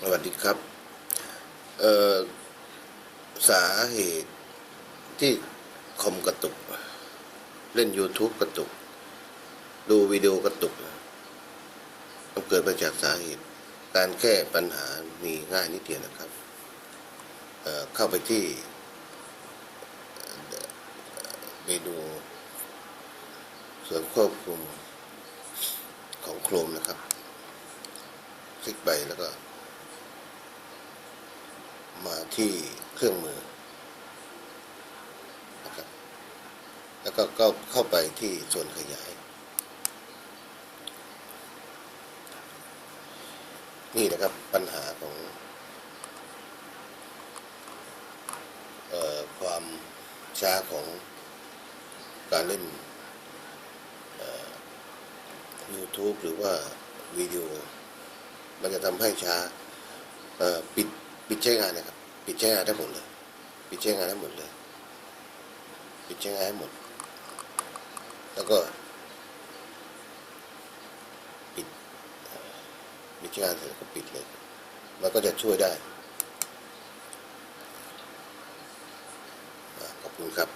สวัสดีครับ เอ่อ สาเหตุที่คอมกระตุก เล่น YouTube กระตุก ดูวิดีโอกระตุก มันเกิดมาจากสาเหตุ การแก้ปัญหามีง่ายนิดเดียวนะครับ เอ่อ เข้าไปที่เมนูส่วนควบคุมของโครมนะครับ คลิกไปแล้วก็ มาที่เครื่องมือนะครับแล้วก็ก็เข้าไปที่ส่วนขยาย นี่นะครับปัญหาของออความช้าของการเล่นเอ่อ YouTube หรือว่าวิดีโอ มันจะทำให้ช้าปิด ปิดใช้งานนะครับ ปิดใช้งานได้หมดเลย ปิดใช้งานได้หมดเลย ปิดใช้งานให้หมด แล้วก็ปิดปิดใช้งานเสร็จก็ปิดเลย มันก็จะช่วยได้ขอบคุณครับ